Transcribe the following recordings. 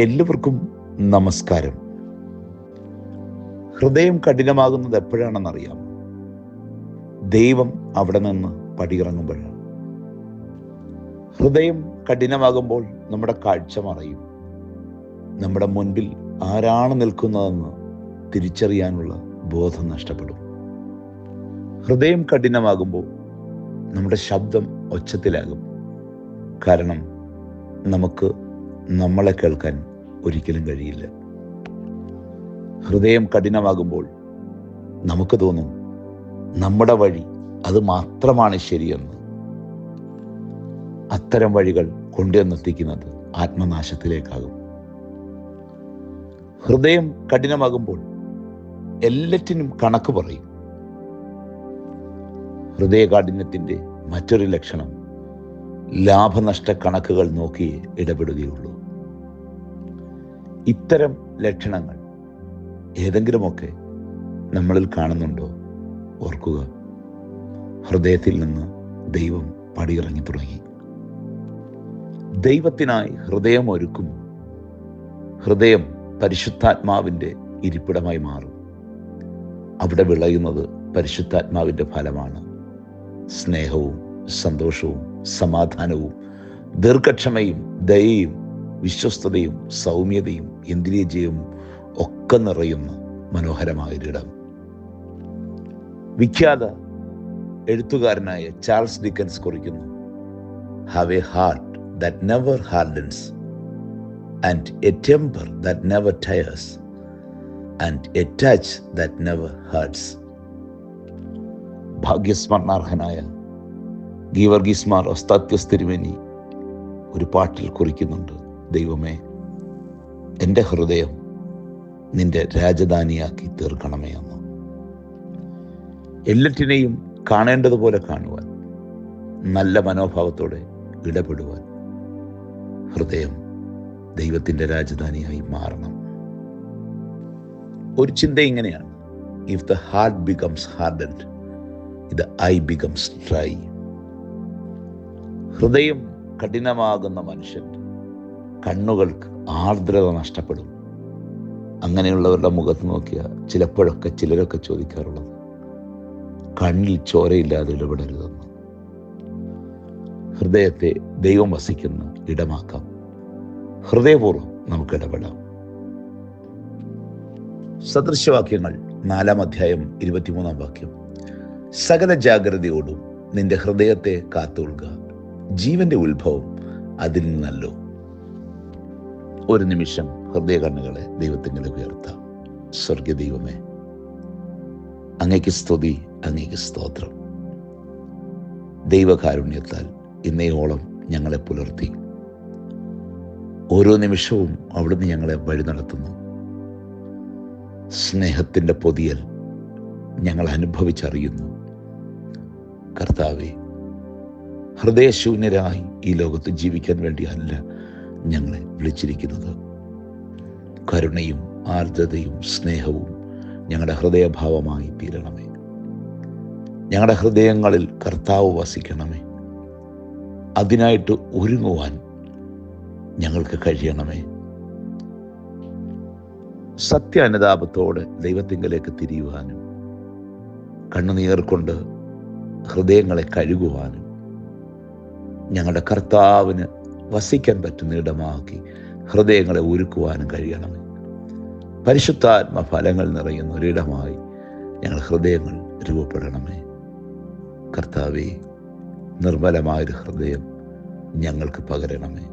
എല്ലാവർക്കും നമസ്കാരം. ഹൃദയം കഠിനമാകുന്നത് എപ്പോഴാണെന്നറിയാം? ദൈവം അവിടെ നിന്ന് പടിയിറങ്ങുമ്പോഴാണ്. ഹൃദയം കഠിനമാകുമ്പോൾ നമ്മുടെ കാഴ്ച മറയും. നമ്മുടെ മുൻപിൽ ആരാണ് നിൽക്കുന്നതെന്ന് തിരിച്ചറിയാനുള്ള ബോധം നഷ്ടപ്പെടും. ഹൃദയം കഠിനമാകുമ്പോൾ നമ്മുടെ ശബ്ദം ഒച്ചത്തിലാകും. കാരണം നമുക്ക് നമ്മളെ കേൾക്കാൻ ഒരിക്കലും കഴിയില്ല. ഹൃദയം കഠിനമാകുമ്പോൾ നമുക്ക് തോന്നും നമ്മുടെ വഴി അത് മാത്രമാണ് ശരിയെന്ന്. അത്തരം വഴികൾ കൊണ്ടുവന്നെത്തിക്കുന്നത് ആത്മനാശത്തിലേക്കാകും. ഹൃദയം കഠിനമാകുമ്പോൾ എല്ലാറ്റിനും കണക്ക് പറയും. ഹൃദയകാഠിന്യത്തിന്റെ മറ്റൊരു ലക്ഷണം ലാഭനഷ്ട കണക്കുകൾ നോക്കിയേ ഇടപെടുകയുള്ളൂ. ഇത്തരം ലക്ഷണങ്ങൾ ഏതെങ്കിലുമൊക്കെ നമ്മളിൽ കാണുന്നുണ്ടോ? ഓർക്കുക. ഹൃദയത്തിൽ നിന്ന് ദൈവം പടിയിറങ്ങി തുടങ്ങി. ദൈവത്തിനായി ഹൃദയം ഒരുക്കും. ഹൃദയം പരിശുദ്ധാത്മാവിന്റെ ഇരിപ്പിടമായി മാറും. അവിടെ വിളയുന്നത് പരിശുദ്ധാത്മാവിന്റെ ഫലമാണ്. സ്നേഹവും സന്തോഷവും സമാധാനവും ദീർഘക്ഷമയും ദയയും വിശ്വസ്തതയും സൗമ്യതയും ഇന്ദ്രിയജയവും ഒക്കെ നിറയുന്ന മനോഹരമായൊരിടം. വിഖ്യാത എഴുത്തുകാരനായ ചാൾസ് ഡിക്കൻസ് കുറിക്കുന്നു have a heart that never hardens and a temper that never tires and a touch that never hurts ഭാഗ്യസ്മരണാർഹനായ Geevarghese Mar Osthathios തിരുമേനി ഒരു പാട്ടിൽ കുറിക്കുന്നുണ്ട്. ദൈവമേ എന്റെ ഹൃദയം നിന്റെ രാജധാനിയാക്കി തീർക്കണമേ എന്ന് എല്ലാറ്റിനെയും കാണേണ്ടതുപോലെ കാണുവാൻ നല്ല മനോഭാവത്തോടെ ഇടപെടുവാൻ ഹൃദയം ദൈവത്തിന്റെ രാജധാനിയായി മാറണം. ഒരു ചിന്ത ഇങ്ങനെയാണ്. If the heart becomes hardened it eye becomes dry ഹൃദയം കഠിനമാകുന്ന മനുഷ്യൻ കണ്ണുകൾക്ക് ആർദ്രത നഷ്ടപ്പെടും. അങ്ങനെയുള്ളവരുടെ മുഖത്ത് നോക്കിയാൽ ചിലപ്പോഴൊക്കെ ചിലരൊക്കെ ചോദിക്കാറുള്ളത്. കണ്ണിൽ ചോരയില്ലാതെ ഇടപെടരുതെന്ന്. ഹൃദയത്തെ ദൈവം വസിക്കുന്ന ഇടമാക്കാം. ഹൃദയപൂർവം നമുക്ക് ഇടപെടാം. സദൃശവാക്യങ്ങൾ നാലാം അധ്യായം ഇരുപത്തിമൂന്നാം വാക്യം. സകല ജാഗ്രതയോടും നിന്റെ ഹൃദയത്തെ കാത്തുകൊള്ളുക. ജീവന്റെ ഉത്ഭവം അതിൽ നിന്നല്ലോ. ഒരു നിമിഷം ഹൃദയ കണ്ണുകളെ ദൈവത്തിന്റെ ഉയർത്താം. സ്വർഗീയ ദൈവമേ അങ്ങയ്ക്ക് സ്തുതി അങ്ങയ്ക്ക് സ്തോത്രം. ദൈവകാരുണ്യത്താൽ ഇന്നയോളം ഞങ്ങളെ പുലർത്തി. ഓരോ നിമിഷവും അവിടുന്ന് ഞങ്ങളെ വഴി നടത്തുന്നു. സ്നേഹത്തിന്റെ പൊതിയൽ ഞങ്ങൾ അനുഭവിച്ചറിയുന്നു. കർത്താവെ ഹൃദയശൂന്യരായി ഈ ലോകത്ത് ജീവിക്കാൻ വേണ്ടിയല്ല ഞങ്ങളെ വിളിച്ചിരിക്കുന്നത്. കരുണയും ആർദ്രതയും സ്നേഹവും ഞങ്ങളുടെ ഹൃദയഭാവമായി തീരണമേ. ഞങ്ങളുടെ ഹൃദയങ്ങളിൽ കർത്താവ് വസിക്കണമേ. അതിനായിട്ട് ഒരുങ്ങുവാൻ ഞങ്ങൾക്ക് കഴിയണമേ. സത്യ അനുതാപത്തോടെ ദൈവത്തിങ്കലേക്ക് തിരിയുവാനും കണ്ണുനീർ കൊണ്ട് ഹൃദയങ്ങളെ കഴുകുവാനും ഞങ്ങളുടെ കർത്താവിന് വസിക്കാൻ പറ്റുന്ന ഇടമാക്കി ഹൃദയങ്ങളെ ഒരുക്കുവാനും കഴിയണമേ പരിശുദ്ധാത്മ ഫലങ്ങൾ നിറയുന്ന ഒരിടമായി ഞങ്ങൾ ഹൃദയങ്ങൾ രൂപപ്പെടണമേ. കർത്താവെ നിർമ്മലമായൊരു ഹൃദയം ഞങ്ങൾക്ക് പകരണമേ.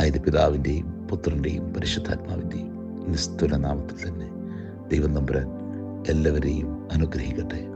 ആയത് പിതാവിന്റെയും പുത്രന്റെയും പരിശുദ്ധാത്മാവിന്റെയും നിസ്തുല നാമത്തിൽ തന്നെ ദൈവം നമ്പുരാൻ എല്ലാവരെയും അനുഗ്രഹിക്കട്ടെ.